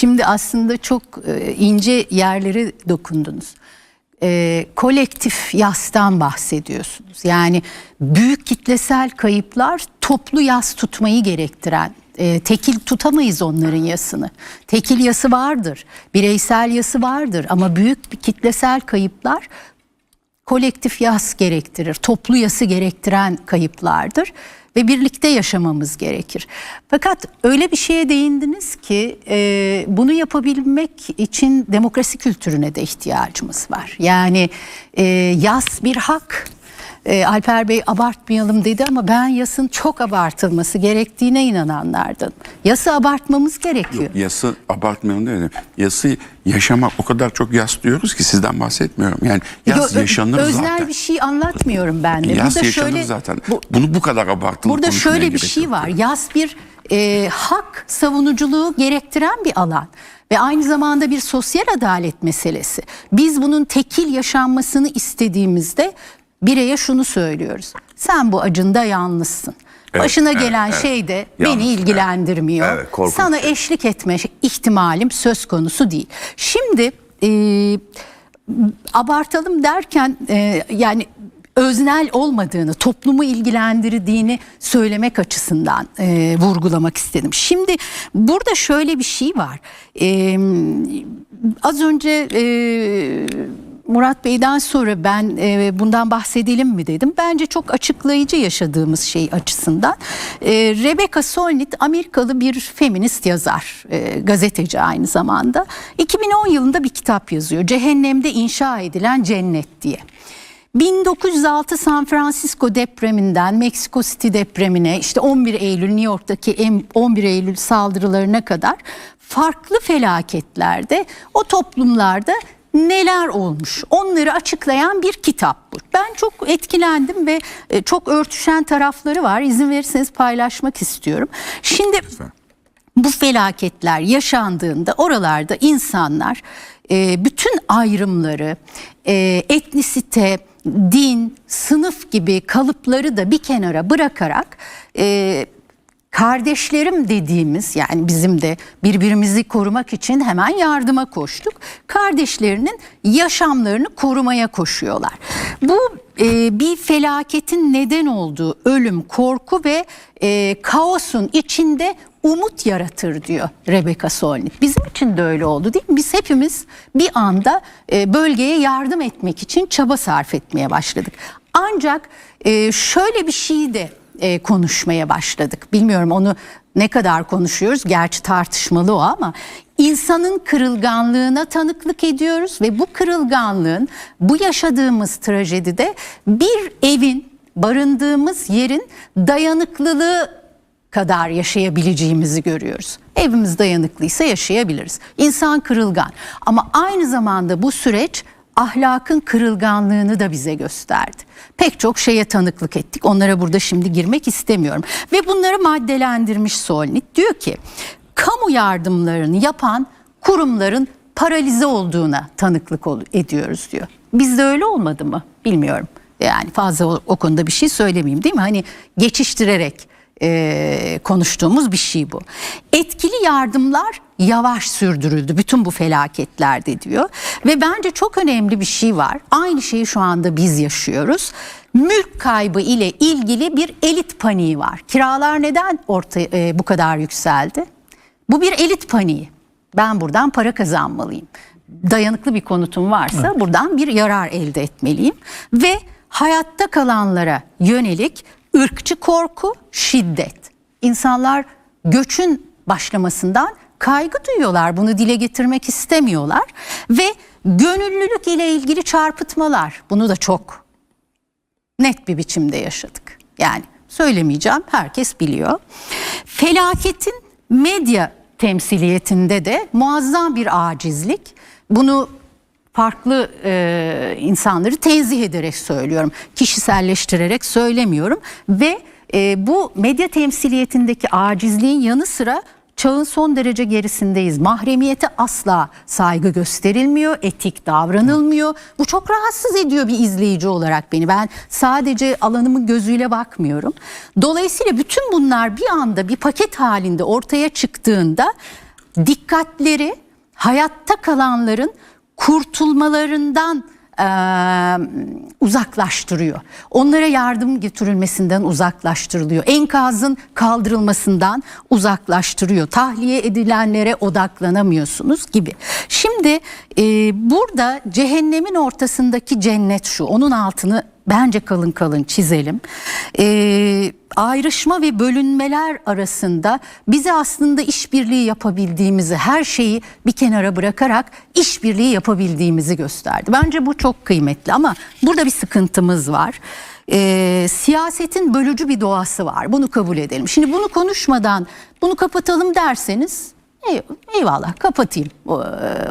şimdi aslında çok e, ince yerlere dokundunuz. E, kolektif yastan bahsediyorsunuz. Yani büyük kitlesel kayıplar toplu yas tutmayı gerektiren. e, tekil tutamayız onların yasını. Tekil yası vardır, bireysel yası vardır ama büyük bir kitlesel kayıplar kolektif yas gerektirir, toplu yası gerektiren kayıplardır ve birlikte yaşamamız gerekir. Fakat öyle bir şeye değindiniz ki e, bunu yapabilmek için demokrasi kültürüne de ihtiyacımız var. Yani e, yas bir hak. E, Alper Bey abartmayalım dedi ama ben yasın çok abartılması gerektiğine inananlardan. Yası abartmamız gerekiyor. Yası abartmayalım dedim. Yası yaşamak o kadar çok yas diyoruz ki sizden bahsetmiyorum. Yani yas Yo, yaşanır öznel zaten. bir şey anlatmıyorum ben de. Yas Burada yaşanır şöyle- zaten. bu- Bunu bu kadar abartılı Burada şöyle bir şey yok. var. Yas bir e, hak savunuculuğu gerektiren bir alan ve aynı zamanda bir sosyal adalet meselesi. Biz bunun tekil yaşanmasını istediğimizde bireye şunu söylüyoruz. Sen bu acında yalnızsın. Evet, Başına evet, gelen evet. şey de Yalnız, beni ilgilendirmiyor. Evet. Sana eşlik etme ihtimalim söz konusu değil. Şimdi e, abartalım derken e, yani öznel olmadığını, toplumu ilgilendirdiğini söylemek açısından e, vurgulamak istedim. Şimdi burada şöyle bir şey var. E, az önce e, Murat Bey'den sonra ben e, bundan bahsedelim mi dedim. Bence çok açıklayıcı yaşadığımız şey açısından. E, Rebecca Solnit Amerikalı bir feminist yazar, e, gazeteci aynı zamanda. 2010 yılında bir kitap yazıyor. Cehennemde inşa edilen cennet diye. 1906 San Francisco depreminden Meksiko City depremine işte 11 Eylül New York'taki em- 11 Eylül saldırılarına kadar farklı felaketlerde o toplumlarda neler olmuş onları açıklayan bir kitap bu. Ben çok etkilendim ve e, çok örtüşen tarafları var. İzin verirseniz paylaşmak istiyorum. Şimdi bu felaketler yaşandığında oralarda insanlar e, bütün ayrımları, e, etnisite, din, sınıf gibi kalıpları da bir kenara bırakarak kardeşlerim dediğimiz yani bizim de birbirimizi korumak için hemen yardıma koştuk. Kardeşlerinin yaşamlarını korumaya koşuyorlar. Bu e, bir felaketin neden olduğu ölüm, korku ve e, kaosun içinde umut yaratır diyor Rebecca Solnit. Bizim için de öyle oldu değil mi? Biz hepimiz bir anda e, bölgeye yardım etmek için çaba sarf etmeye başladık. Ancak e, şöyle bir şey de e, konuşmaya başladık. Bilmiyorum onu ne kadar konuşuyoruz. Gerçi tartışmalı o ama insanın kırılganlığına tanıklık ediyoruz ve bu kırılganlığın bu yaşadığımız trajedide bir evin barındığımız yerin dayanıklılığı kadar yaşayabileceğimizi görüyoruz. Evimiz dayanıklıysa yaşayabiliriz. İnsan kırılgan ama aynı zamanda bu süreç ahlakın kırılganlığını da bize gösterdi. Pek çok şeye tanıklık ettik. Onlara burada şimdi girmek istemiyorum. Ve bunları maddelendirmiş Solnit. Diyor ki kamu yardımlarını yapan kurumların paralize olduğuna tanıklık ediyoruz diyor. Bizde öyle olmadı mı? Bilmiyorum. Yani fazla o konuda bir şey söylemeyeyim değil mi? Hani geçiştirerek e, konuştuğumuz bir şey bu. Etkili yardımlar yavaş sürdürüldü bütün bu felaketlerde diyor. Ve bence çok önemli bir şey var. Aynı şeyi şu anda biz yaşıyoruz. Mülk kaybı ile ilgili bir elit paniği var. Kiralar neden orta, e, bu kadar yükseldi? Bu bir elit paniği. Ben buradan para kazanmalıyım. Dayanıklı bir konutum varsa buradan bir yarar elde etmeliyim. Ve hayatta kalanlara yönelik ırkçı korku, şiddet. İnsanlar göçün başlamasından kaygı duyuyorlar. Bunu dile getirmek istemiyorlar. Ve gönüllülük ile ilgili çarpıtmalar. Bunu da çok net bir biçimde yaşadık. Yani söylemeyeceğim herkes biliyor. Felaketin medya temsiliyetinde de muazzam bir acizlik. Bunu farklı e, insanları tenzih ederek söylüyorum. Kişiselleştirerek söylemiyorum ve e, bu medya temsiliyetindeki acizliğin yanı sıra çağın son derece gerisindeyiz. Mahremiyete asla saygı gösterilmiyor, etik davranılmıyor. Bu çok rahatsız ediyor bir izleyici olarak beni. Ben sadece alanımın gözüyle bakmıyorum. Dolayısıyla bütün bunlar bir anda bir paket halinde ortaya çıktığında dikkatleri hayatta kalanların kurtulmalarından e, uzaklaştırıyor. Onlara yardım götürülmesinden uzaklaştırılıyor. Enkazın kaldırılmasından uzaklaştırıyor. Tahliye edilenlere odaklanamıyorsunuz gibi. Şimdi e, burada cehennemin ortasındaki cennet şu. Onun altını bence kalın kalın çizelim. Ee, ayrışma ve bölünmeler arasında bize aslında işbirliği yapabildiğimizi, her şeyi bir kenara bırakarak işbirliği yapabildiğimizi gösterdi. Bence bu çok kıymetli ama burada bir sıkıntımız var. Ee, siyasetin bölücü bir doğası var. Bunu kabul edelim. Şimdi bunu konuşmadan bunu kapatalım derseniz ey- eyvallah kapatayım. O,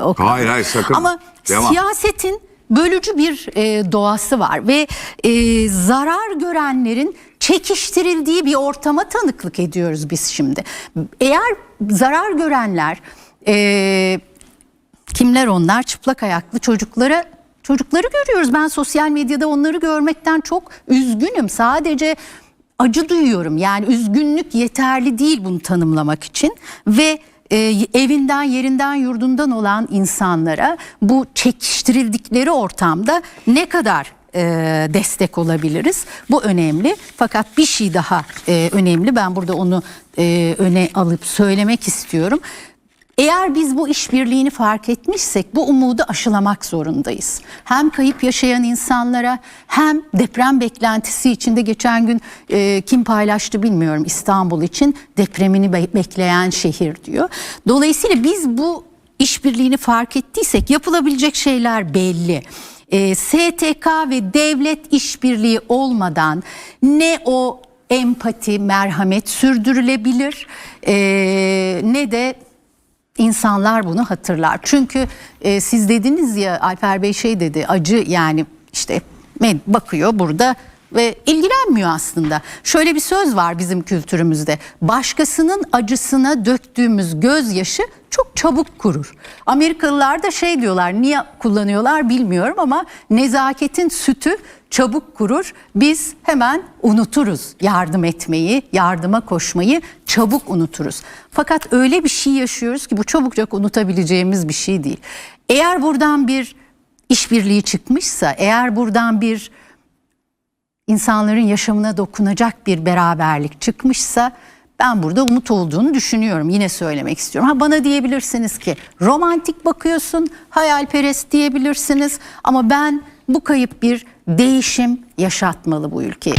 o Hayır, hayır, sakın. Ama Devam. siyasetin bölücü bir e, doğası var ve e, zarar görenlerin çekiştirildiği bir ortama tanıklık ediyoruz biz şimdi. Eğer zarar görenler e, kimler onlar çıplak ayaklı çocuklara çocukları görüyoruz. Ben sosyal medyada onları görmekten çok üzgünüm. Sadece acı duyuyorum. Yani üzgünlük yeterli değil bunu tanımlamak için ve e, evinden, yerinden, yurdundan olan insanlara bu çekiştirildikleri ortamda ne kadar e, destek olabiliriz? Bu önemli. Fakat bir şey daha e, önemli. Ben burada onu e, öne alıp söylemek istiyorum. Eğer biz bu işbirliğini fark etmişsek bu umudu aşılamak zorundayız. Hem kayıp yaşayan insanlara hem deprem beklentisi içinde geçen gün e, kim paylaştı bilmiyorum İstanbul için depremini be- bekleyen şehir diyor. Dolayısıyla biz bu işbirliğini fark ettiysek yapılabilecek şeyler belli. E, STK ve devlet işbirliği olmadan ne o empati, merhamet sürdürülebilir e, ne de insanlar bunu hatırlar. Çünkü e, siz dediniz ya Alper Bey şey dedi acı yani işte bakıyor burada ve ilgilenmiyor aslında. Şöyle bir söz var bizim kültürümüzde. Başkasının acısına döktüğümüz gözyaşı çok çabuk kurur. Amerikalılar da şey diyorlar niye kullanıyorlar bilmiyorum ama nezaketin sütü çabuk kurur. Biz hemen unuturuz yardım etmeyi, yardıma koşmayı çabuk unuturuz. Fakat öyle bir şey yaşıyoruz ki bu çabukça unutabileceğimiz bir şey değil. Eğer buradan bir işbirliği çıkmışsa, eğer buradan bir insanların yaşamına dokunacak bir beraberlik çıkmışsa ben burada umut olduğunu düşünüyorum. Yine söylemek istiyorum. Ha bana diyebilirsiniz ki romantik bakıyorsun, hayalperest diyebilirsiniz ama ben bu kayıp bir değişim yaşatmalı bu ülkeye.